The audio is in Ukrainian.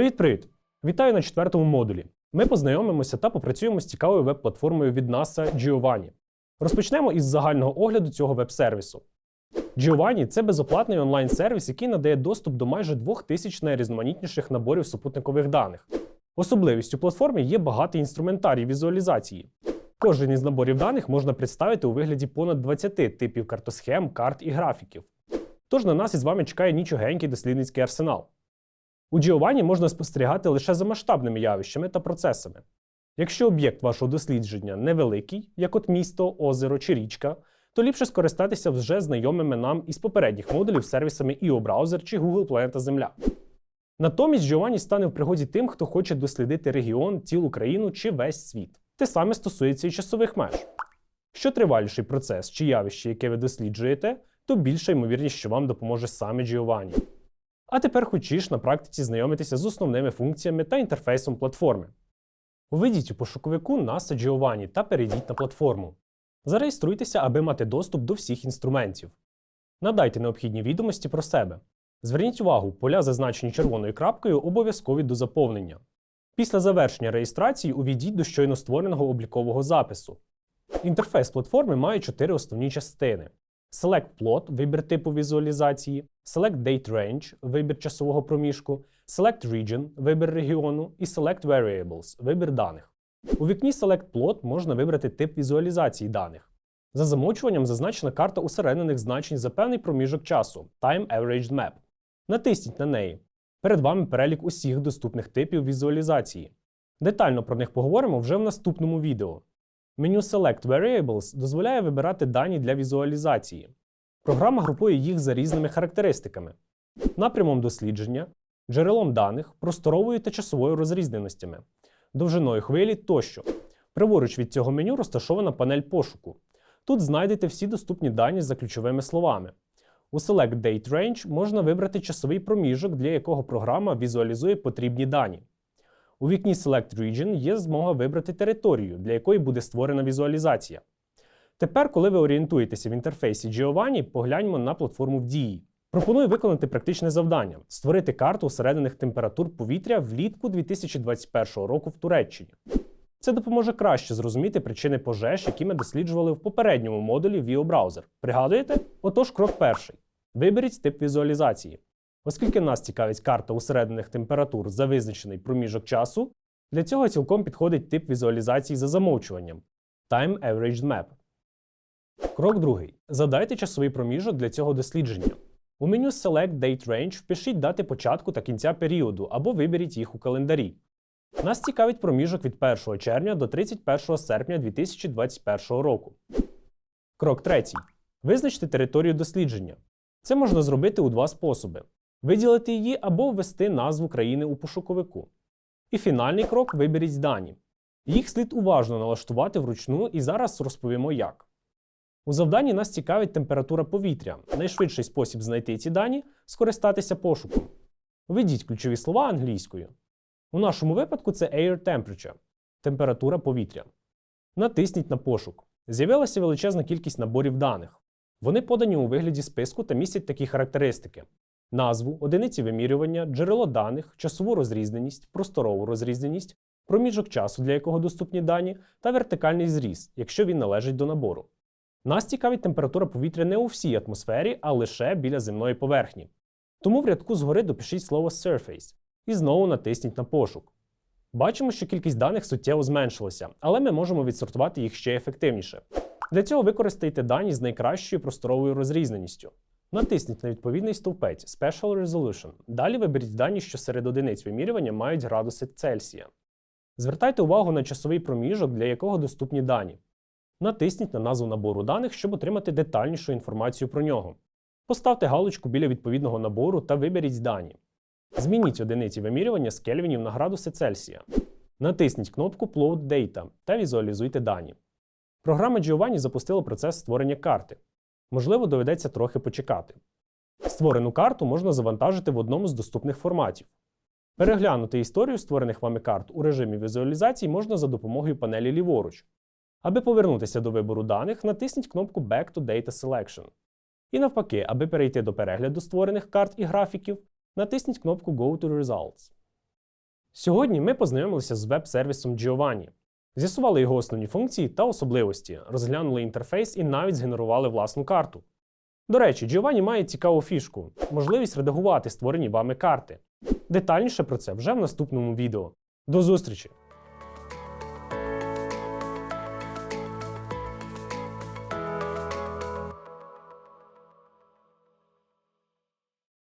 Привіт-привіт! Вітаю на четвертому модулі. Ми познайомимося та попрацюємо з цікавою веб-платформою від NASA Giovanni. Розпочнемо із загального огляду цього веб-сервісу. Giovanni – це безоплатний онлайн-сервіс, який надає доступ до майже 2000 найрізноманітніших наборів супутникових даних. Особливістю платформи є багатий інструментарій візуалізації. Кожен із наборів даних можна представити у вигляді понад 20 типів картосхем, карт і графіків. Тож на нас із вами чекає нічогенький дослідницький арсенал. У Giovanni можна спостерігати лише за масштабними явищами та процесами. Якщо об'єкт вашого дослідження невеликий, як от місто, озеро чи річка, то ліпше скористатися вже знайомими нам із попередніх модулів сервісами IO Browser чи Google Планета Земля. Натомість Giovanni стане в пригоді тим, хто хоче дослідити регіон, цілу країну чи весь світ. Те саме стосується і часових меж. Що триваліший процес чи явище, яке ви досліджуєте, то більша ймовірність, що вам допоможе саме Giovanni. А тепер хочеш на практиці знайомитися з основними функціями та інтерфейсом платформи. Введіть у пошуковику NASA Giovanni та перейдіть на платформу. Зареєструйтеся, аби мати доступ до всіх інструментів. Надайте необхідні відомості про себе. Зверніть увагу, поля, зазначені червоною крапкою, обов'язкові до заповнення. Після завершення реєстрації увійдіть до щойно створеного облікового запису. Інтерфейс платформи має чотири основні частини: Select Plot – вибір типу візуалізації, Select Date Range – вибір часового проміжку, Select Region – вибір регіону і Select Variables – вибір даних. У вікні Select Plot можна вибрати тип візуалізації даних. За замовчуванням зазначена карта усереднених значень за певний проміжок часу Time Averaged Map. Натисніть на неї. Перед вами перелік усіх доступних типів візуалізації. Детально про них поговоримо вже в наступному відео. Меню Select Variables дозволяє вибирати дані для візуалізації. Програма групує їх за різними характеристиками: напрямом дослідження, джерелом даних, просторовою та часовою розрізненостями, довжиною хвилі тощо. Праворуч від цього меню розташована панель пошуку. Тут знайдете всі доступні дані за ключовими словами. У Select Date Range можна вибрати часовий проміжок, для якого програма візуалізує потрібні дані. У вікні Select Region є змога вибрати територію, для якої буде створена візуалізація. Тепер, коли ви орієнтуєтеся в інтерфейсі Giovanni, погляньмо на платформу в дії. Пропоную виконати практичне завдання: створити карту усерединих температур повітря влітку 2021 року в Туреччині. Це допоможе краще зрозуміти причини пожеж, які ми досліджували в попередньому модулі VIO Browser. Пригадуєте? Отож, крок перший. Виберіть тип візуалізації. Оскільки нас цікавить карта усереднених температур за визначений проміжок часу, для цього цілком підходить тип візуалізації за замовчуванням Time Averaged Map. Крок другий. Задайте часовий проміжок для цього дослідження. У меню Select Date Range впишіть дати початку та кінця періоду або виберіть їх у календарі. Нас цікавить проміжок від 1 червня до 31 серпня 2021 року. Крок третій. Визначте територію дослідження. Це можна зробити у два способи: виділити її або ввести назву країни у пошуковику. І фінальний крок виберіть дані. Їх слід уважно налаштувати вручну і зараз розповімо як. У завданні нас цікавить температура повітря. Найшвидший спосіб знайти ці дані скористатися пошуком. Введіть ключові слова англійською. У нашому випадку це Air Temperature температура повітря. Натисніть на пошук. З'явилася величезна кількість наборів даних. Вони подані у вигляді списку та містять такі характеристики: назву, одиниці вимірювання, джерело даних, часову розрізненість, просторову розрізненість, проміжок часу, для якого доступні дані, та вертикальний зріз, якщо він належить до набору. Нас цікавить температура повітря не у всій атмосфері, а лише біля земної поверхні. Тому в рядку згори допишіть слово Surface і знову натисніть на пошук. Бачимо, що кількість даних суттєво зменшилася, але ми можемо відсортувати їх ще ефективніше. Для цього використайте дані з найкращою просторовою розрізненістю. Натисніть на відповідний стовпець Special Resolution. Далі виберіть дані, що серед одиниць вимірювання мають градуси Цельсія. Звертайте увагу на часовий проміжок, для якого доступні дані. Натисніть на назву набору даних, щоб отримати детальнішу інформацію про нього. Поставте галочку біля відповідного набору та виберіть дані. Змініть одиниці вимірювання з кельвінів на градуси Цельсія. Натисніть кнопку Plot Data та візуалізуйте дані. Програма Giovanni запустила процес створення карти. Можливо, доведеться трохи почекати. Створену карту можна завантажити в одному з доступних форматів. Переглянути історію створених вами карт у режимі візуалізації можна за допомогою панелі ліворуч. Аби повернутися до вибору даних, натисніть кнопку Back to Data Selection. І навпаки, аби перейти до перегляду створених карт і графіків, натисніть кнопку Go to Results. Сьогодні ми познайомилися з веб-сервісом Giovanni. З'ясували його основні функції та особливості, розглянули інтерфейс і навіть згенерували власну карту. До речі, Giovanni має цікаву фішку можливість редагувати створені вами карти. Детальніше про це вже в наступному відео. До зустрічі!